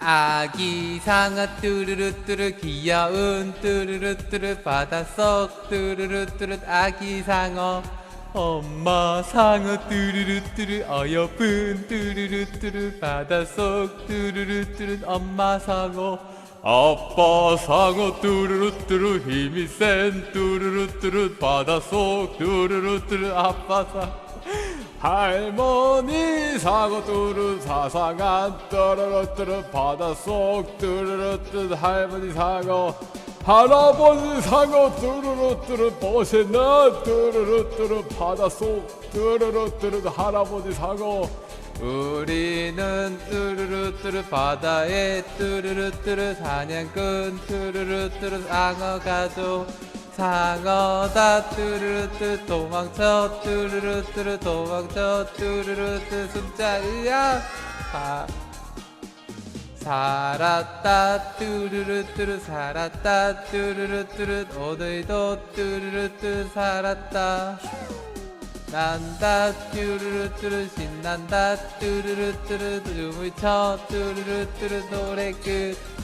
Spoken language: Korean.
아기 상어 뚜루루뚜루 귀여운 뚜루루뚜루 바닷속 뚜루루뚜루 아기 상어. 엄마 상어 뚜루루뚜루 어여쁜 뚜루루뚜루 바닷속 뚜루루뚜루 엄마 상어. 아빠 상어 뚜루루뚜루 힘이 센 뚜루루뚜루 바닷속 뚜루루뚜루 아빠 상어 할머니 사고 뚜루 사상한 뚜루루뚜루 바닷속 뚜루루뚜루 할머니 사고 할아버지 사고 뚜루루뚜루 멋있는 뚜루루뚜루 바닷속 뚜루루뚜루 할아버지 사고 우리는 뚜루루뚜루 바다에 뚜루루뚜루 사냥꾼 뚜루루뚜루 상어 가족 상어다 뚜루루뚜 도망쳐 뚜루루뚜루 도망쳐 뚜루루뚜 숨자 으악 아, 살았다 뚜루루뚜루 살았다 뚜루루뚜루 오늘도 뚜루루뚜 살았다. 난다 뚜루루뚜루 신난다 뚜루루뚜루 춤을 춰 뚜루루뚜루 노래 끝